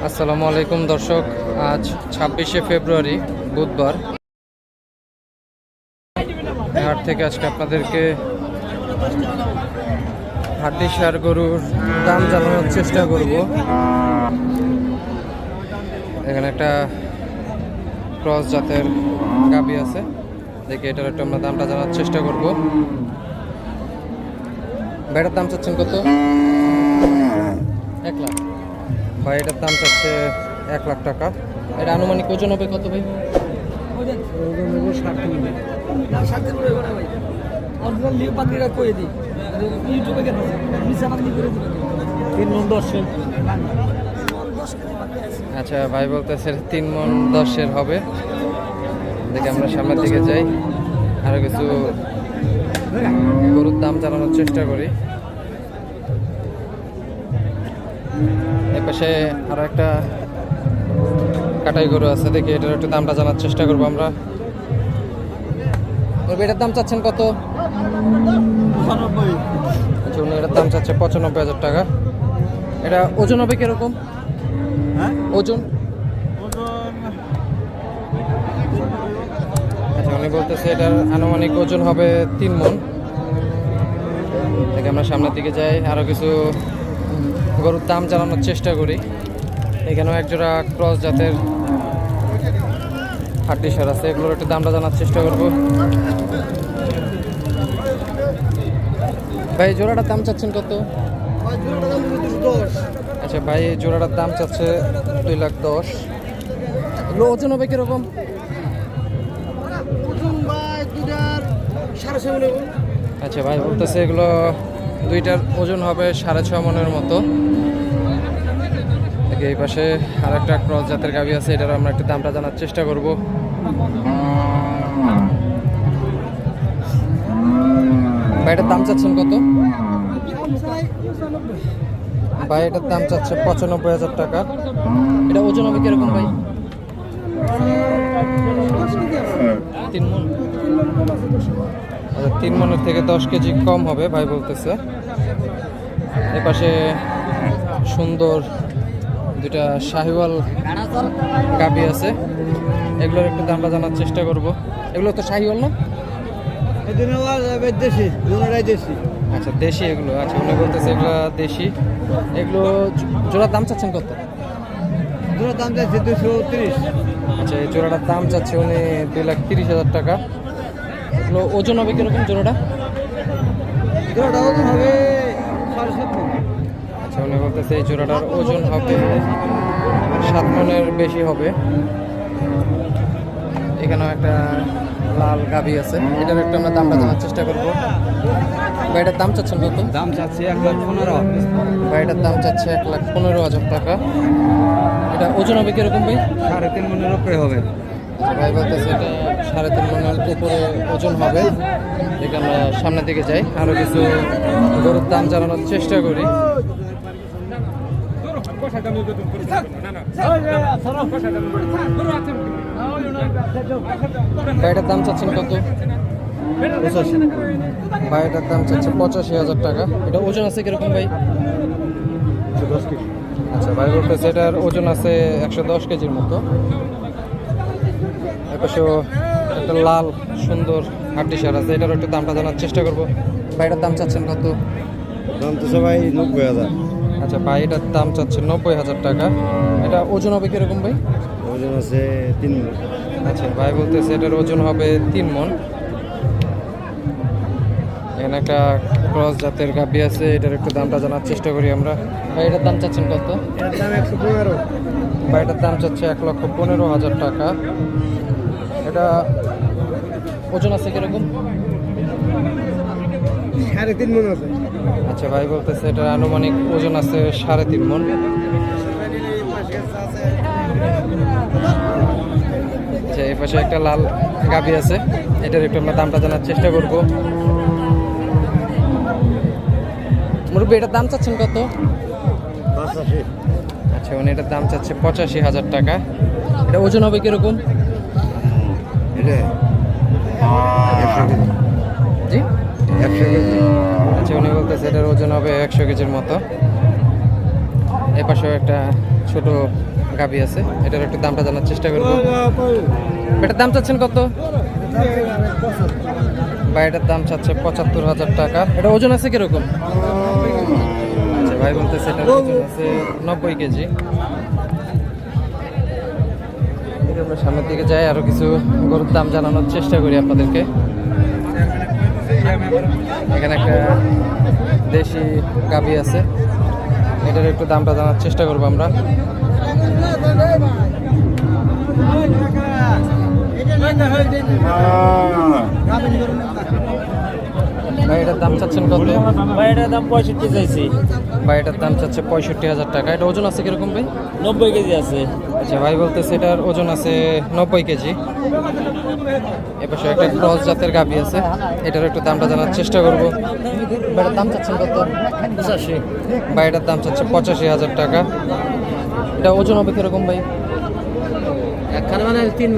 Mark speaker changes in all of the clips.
Speaker 1: আসসালামু আলাইকুম দর্শক, আজ ছাব্বিশে ফেব্রুয়ারি, বুধবার। হাট থেকে আজকে আপনাদেরকে হাড্ডি সার গরুর দাম জানানোর চেষ্টা করব। এখানে একটা ক্রস জাতের গাবি আছে, দেখে এটার একটু আমরা দামটা জানার চেষ্টা করব। বেটার দাম চাচ্ছেন কত? এক লাখ। ভাই, এটার দাম চাচ্ছে এক লাখ টাকা। এটা আনুমানিক ওজন হবে কত ভাই? আচ্ছা ভাই বলতেছে তিন মন দশের হবে। দেখে আমরা সামনের দিকে যাই। আরও কিছু গরুর দাম জানানোর চেষ্টা করি। এপাশে আরও একটা কাটাই গরু আছে দেখি এটার একটু দামটা জানার চেষ্টা করব আমরা। এটার দাম চাচ্ছেন কত? আচ্ছা উনি এটার দাম চাচ্ছে পঁচানব্বই হাজার টাকা। এটা ওজন হবে কীরকম?
Speaker 2: হ্যাঁ?
Speaker 1: ওজন? আচ্ছা উনি বলতেছে এটার আনুমানিক ওজন হবে তিন মন। আমরা সামনের দিকে যাই আরও কিছু গরুর দাম জানানোর চেষ্টা করি। এখানেও একজোড়া ক্রস জাতের হাড্ডি সার আছে এগুলোর একটু দামটা জানার চেষ্টা করব। ভাই জোড়াটার দাম চাচ্ছেন কত? আচ্ছা ভাই এই জোড়াটার দাম চাচ্ছে দুই লাখ দশ। এগুলো ওজন হবে কীরকম? আচ্ছা ভাই বলতেছে এগুলো দুইটার ওজন হবে সাড়ে ছ মনের মতো। এই পাশে আর একটা ক্রস জাতের গাভি আছে, এটার আমরা একটু দামটা জানার চেষ্টা করব। এটার দাম চাচ্ছেন কত? ভাই, এটার দাম চাচ্ছে পঁচানব্বই হাজার টাকা। এটা ওজন হবে কীরকম ভাই? তিন মন। তিন মনের থেকে দশ কেজি কম হবে ভাই বলতেছে। এপাশে সুন্দর দুটা শাহিওয়াল গাবি আছে। এগুলোর একটু দামটা জানার চেষ্টা করব। এগুলো তো শাহিওয়াল না?
Speaker 2: দেশি দেশি
Speaker 1: আচ্ছা দেশি এগুলো। আচ্ছা উনি বলতেছে এগুলো দেশি। এগুলো জোড়ার দাম চাচ্ছেন কত?
Speaker 2: দুটো দাম যাচ্ছে দুশো তিরিশ।
Speaker 1: আচ্ছা এই জোড়াটার দাম চাচ্ছে উনি দুই লাখ তিরিশ হাজার টাকা। এগুলো ওজন হবে কীরকম জোড়াটা?
Speaker 2: দুটোটা ওজন হবে।
Speaker 1: আচ্ছা উনি বলতেছে এই জোড়াটার ওজন হবে সাত মনের বেশি হবে। এখানেও একটা লাল গাভি আছে। এটার একটু আমরা দামটা জানার চেষ্টা করব। গাড়িটার দাম চাচ্ছেন কত
Speaker 2: দাম চাচ্ছে এক লাখ পনেরো।
Speaker 1: গাড়িটার দাম চাচ্ছে এক লাখ পনেরো হাজার টাকা। এটা ওজন হবে কীরকম ভাই?
Speaker 2: সাড়ে তিন মনের উপরে হবে।
Speaker 1: আচ্ছা, ভাই বলতেছে এটা সাড়ে তিন মনের উপরে ওজন হবে। দেখে আমরা সামনের দিকে যাই। আরও কিছু গরুর দাম জানানোর চেষ্টা করি। গাড়িটার দাম চাচ্ছেন কত? গাড়িটার দাম চাচ্ছে পঁচাশি হাজার টাকা। এটা ওজন আছে কীরকম ভাই?
Speaker 2: কেজি
Speaker 1: আচ্ছা ভাই বলতেছে ওজন আছে একশো দশ কেজির মতো। এপাশেও একটা লাল সুন্দর হাড্ডি সার আছে এটারও একটু দামটা জানার চেষ্টা করব। ভাইটার দাম চাচ্ছেন কত?
Speaker 2: দাম তো সবাই নব্বই হাজার।
Speaker 1: আচ্ছা ভাই এটার দাম চাচ্ছে নব্বই হাজার টাকা। এটা ওজন হবে কীরকম ভাই?
Speaker 2: ওজন আছে তিন মন।
Speaker 1: আচ্ছা ভাই বলতেছে এটার ওজন হবে তিন মন। এখানে একটা ক্রস জাতের গাবি আছে এটার একটু দামটা জানার চেষ্টা করি আমরা। ভাই এটার দাম চাচ্ছেন কত?
Speaker 2: এর দাম একশো পনেরো।
Speaker 1: বা এটার দাম চাচ্ছে এক লক্ষ পনেরো হাজার টাকা। এটা ওজন আছে কীরকম?
Speaker 2: সাড়ে তিন মন আছে।
Speaker 1: আচ্ছা ভাই বলতেছে এটার আনুমানিক ওজন আছে সাড়ে তিন মন আচ্ছা এই পাশে একটা লাল গাবি আছে। এটার একটু আমরা দামটা জানার চেষ্টা করব। মুরব্বী এটার দাম চাচ্ছেন কত? আচ্ছা উনি এটার দাম চাচ্ছে পঁচাশি হাজার টাকা। এটা ওজন হবে কীরকম?
Speaker 2: এটা
Speaker 1: জি?
Speaker 2: একশো কেজি
Speaker 1: আচ্ছা উনি বলতেছে এটার ওজন হবে একশো কেজির মতো। এ পাশেও একটা ছোট গাবি আছে। এটার একটু দামটা জানার চেষ্টা করব। এটার দাম চাচ্ছেন কত? বা এটার দাম চাচ্ছে পঁচাত্তর হাজার টাকা। এটা ওজন আছে কীরকম? আচ্ছা ভাই বলতেছে এটার ওজন আছে নব্বই কেজি। আমরা সামনের দিকে যাই আরও কিছু গরুর দাম জানানোর চেষ্টা করি আপনাদেরকে। এখানে একটা দেশি গাবি আছে। এটার একটু দামটা জানার চেষ্টা করব আমরা। ভাই এটার দাম চাচ্ছেন কত?
Speaker 3: ভাই এটার দাম পঁয়ষট্টি চাইছি।
Speaker 1: ভাই এটার দাম চাচ্ছে পঁয়ষট্টি হাজার টাকা। এটা ওজন আছে কীরকম ভাই?
Speaker 3: নব্বই কেজি আছে।
Speaker 1: আচ্ছা ভাই বলতেছে এটার ওজন আছে নব্বই কেজি। এপাশে একটা ক্রস জাতের গাবি আছে। এটার একটু দামটা জানার চেষ্টা করব। দাম চাচ্ছেন কত? পঁচাশি। ভাই এটার দাম চাচ্ছে পঁচাশি হাজার টাকা। এটা ওজন হবে কীরকম ভাই?
Speaker 3: একখানে মানে তিন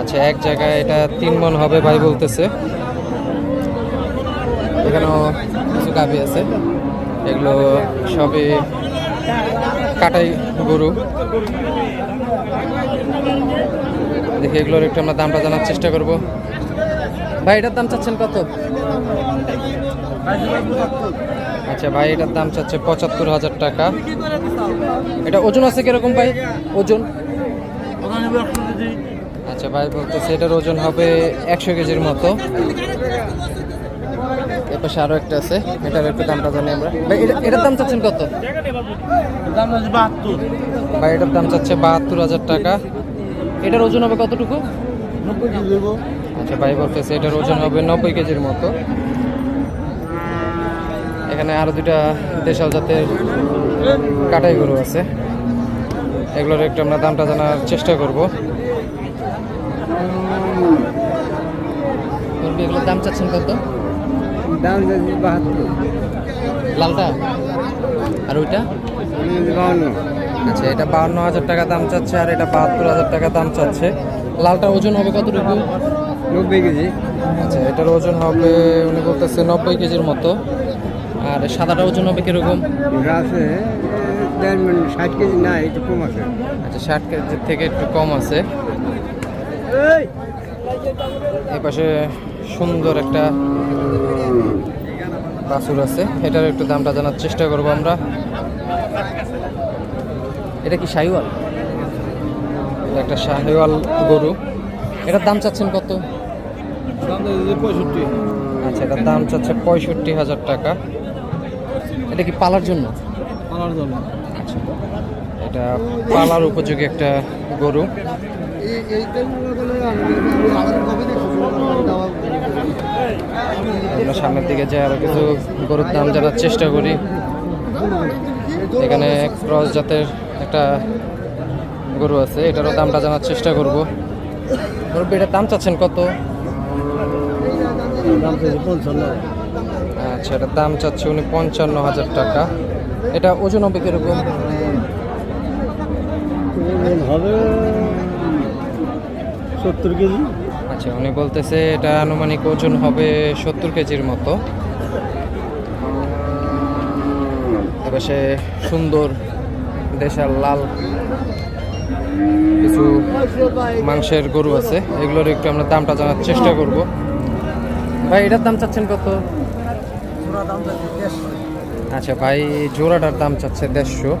Speaker 1: আচ্ছা এক জায়গায় এটা তিন মন হবে ভাই বলতেছে। এখানেও কিছু গাবি আছে। এগুলো সবই কাটাই গরু। দেখি এগুলোর একটু আমরা দামটা জানার চেষ্টা করব। ভাই, এটার দাম চাচ্ছেন কত? আচ্ছা ভাই, এটার দাম চাচ্ছে পঁচাত্তর হাজার টাকা। এটা ওজন আছে কীরকম ভাই? ওজন? আচ্ছা ভাই, বলতেছে এটার ওজন হবে একশো কেজির মতো। এপাশে আরও একটা আছে। এটার একটু দামটা জানি আমরা। এটার দাম চাচ্ছেন কত?
Speaker 3: দাম
Speaker 1: ভাই, এটার দাম চাচ্ছে বাহাত্তর হাজার টাকা। এটার ওজন হবে কতটুকু? আচ্ছা ভাই বলতেছে এটার ওজন হবে নব্বই কেজির মতো। এখানে আরও দুটা দেশাল জাতের কাটাই গরু আছে। এগুলোর একটু আমরা দামটা জানার চেষ্টা করব। এগুলোর দাম চাচ্ছেন কত?
Speaker 3: দাম আছে বাহাত্তর।
Speaker 1: লালটা আর ওইটা?
Speaker 3: বাহান্ন।
Speaker 1: আচ্ছা এটা বাহান্ন হাজার টাকা দাম চাচ্ছে আর এটা বাহাত্তর হাজার টাকা দাম চাচ্ছে। লালটা ওজন হবে কতটুকু?
Speaker 3: নব্বই কেজি।
Speaker 1: আচ্ছা এটার ওজন হবে উনি বলতেছে নব্বই কেজির মতো। আর সাদাটা ওজন হবে কীরকম?
Speaker 3: আছে ষাট কেজি না একটু কম আছে।
Speaker 1: আচ্ছা ষাট কেজির থেকে একটু কম আছে। এই পাশে সুন্দর একটা বাছুর আছে। এটার একটু দামটা জানার চেষ্টা করব আমরা। এটা কি শাহিওয়াল? এটা একটা শাহিওয়াল গরু। এটার দাম চাচ্ছেন কত?
Speaker 3: পঁয়ষট্টি
Speaker 1: আচ্ছা এটার দাম চাচ্ছে পঁয়ষট্টি হাজার টাকা। এটা কি পালার জন্য?
Speaker 3: আমার জন্য।
Speaker 1: আচ্ছা এটা পালার উপযোগী একটা গরু। আমরা সামনের দিকে যাই আরও কিছু গরুর দাম জানার চেষ্টা করি। এখানে ক্রস জাতের একটা গরু আছে এটারও দামটা জানার চেষ্টা করব। মুরব্বী এটার দাম চাচ্ছেন কত? আচ্ছা এটার দাম চাচ্ছে উনি পঞ্চান্ন হাজার টাকা। এটা ওজন হবে কীরকম?
Speaker 3: হবে সত্তর কেজি।
Speaker 1: আচ্ছা উনি বলতেছে এটা আনুমানিক ওজন হবে সত্তর কেজির মতো। তবে সে সুন্দর দেশাল, লাল কিছু মাংসের গরু আছে, এগুলোর একটু আমরা দামটা জানার চেষ্টা করব। ভাই, এটার দাম চাচ্ছেন কত? আচ্ছা ভাই, জোড়াটার দাম চাচ্ছে দেড়শো।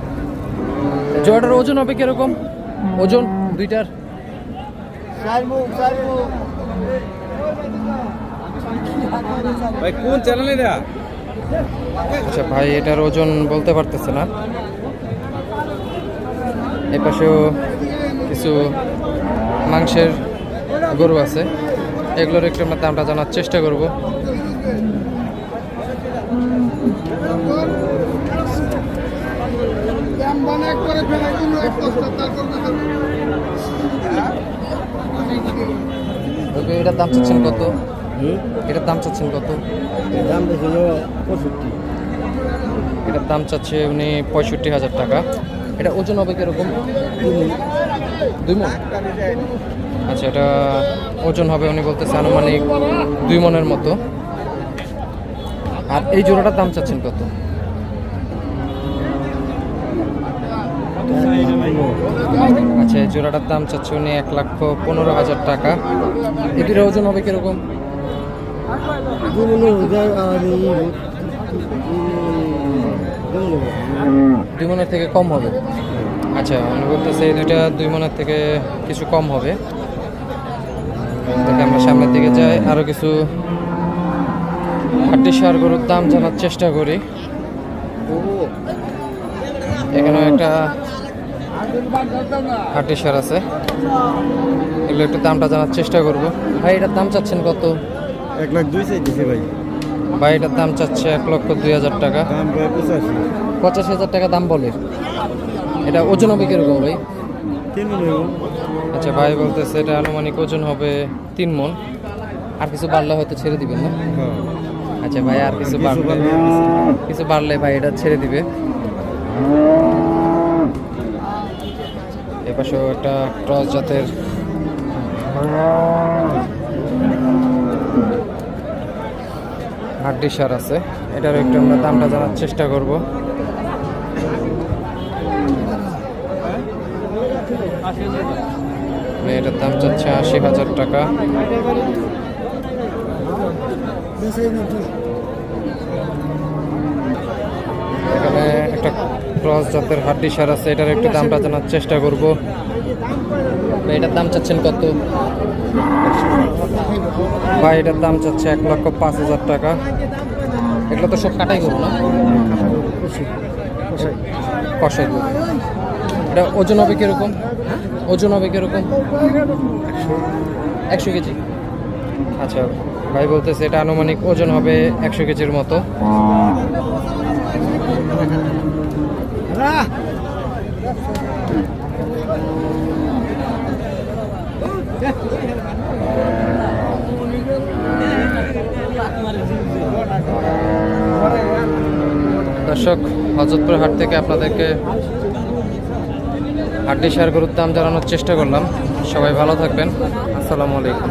Speaker 1: জোড়াটার ওজন হবে কীরকম? ওজন, দুইটার?
Speaker 3: ভাই কোন চ্যানেলে দেয়া?
Speaker 1: আচ্ছা ভাই এটার ওজন বলতে পারতেছে না। এপাশেও কিছু মাংসের গরু আছে। এগুলোর একটু আমরা দামটা জানার চেষ্টা করব। ওকে, এটার দাম চাচ্ছেন কত? এটার দাম চাচ্ছেন কত?
Speaker 3: দাম ছিল পঁয়ষট্টি।
Speaker 1: এটার দাম চাচ্ছে উনি পঁয়ষট্টি হাজার টাকা। এটা ওজন হবে কীরকম? দুই মন? আচ্ছা এটা ওজন হবে উনি বলতেছে আনুমানিক দুই মনের মতো। আর এই জোড়াটার দাম চাচ্ছেন কত? আচ্ছা এই জোড়াটার দাম চাচ্ছে উনি এক লক্ষ পনেরো হাজার টাকা। এটির ওজন হবে কীরকম? দুই মনের থেকে কম হবে। আচ্ছা উনি বলতেছে এই দুইটা দুই মনের থেকে কিছু কম হবে। দেখে আমরা সামনের দিকে যাই আরও কিছু হাড্ডি সার গরুর দাম জানার চেষ্টা করি। এখানেও একটা সার আছে। এগুলো একটু দামটা জানার চেষ্টা করব। ভাই এটার দাম চাচ্ছেন কত?
Speaker 3: এক লাখ দুই চাইতেছে ভাই।
Speaker 1: ভাই এটার দাম চাচ্ছে এক লক্ষ দুই হাজার টাকা।
Speaker 3: পঁচাশি।
Speaker 1: হাজার টাকা দাম বলে। এটা ওজন হবে কীরকম ভাই?
Speaker 3: তিন মনে
Speaker 1: আচ্ছা ভাই বলতেছে এটা আনুমানিক ওজন হবে তিন মন। আর কিছু বাড়লে হয়তো ছেড়ে দিবেন না? আচ্ছা ভাই আর কিছু বাড়লে কিছু বাড়লে ভাই এটা ছেড়ে দিবে। এপাশেও একটা ক্রস জাতের হাড্ডি সার আছে। এটার একটু আমরা দামটা জানার চেষ্টা করব। এটার দাম চাচ্ছে আশি হাজার টাকা। এখানে একটা ক্রস জাতের হাড্ডি সার আছে, এটার একটু দামটা জানার চেষ্টা করব। এটার দাম চাচ্ছেন কত? ভাই, এটার দাম চাচ্ছে এক লক্ষ পাঁচ হাজার টাকা। এগুলো তো সব কাটাই করব না? কষাই এটা ওজন হবে কীরকম? ওজন হবে কীরকম? একশো কেজি। আচ্ছা ভাই বলতেছে এটা আনুমানিক ওজন হবে একশো কেজির মতো। দর্শক, হজরতপুর হাট থেকে আপনাদেরকে হাড্ডি সার গরুর দাম জানানোর চেষ্টা করলাম। সবাই ভালো থাকবেন। আসসালামু আলাইকুম।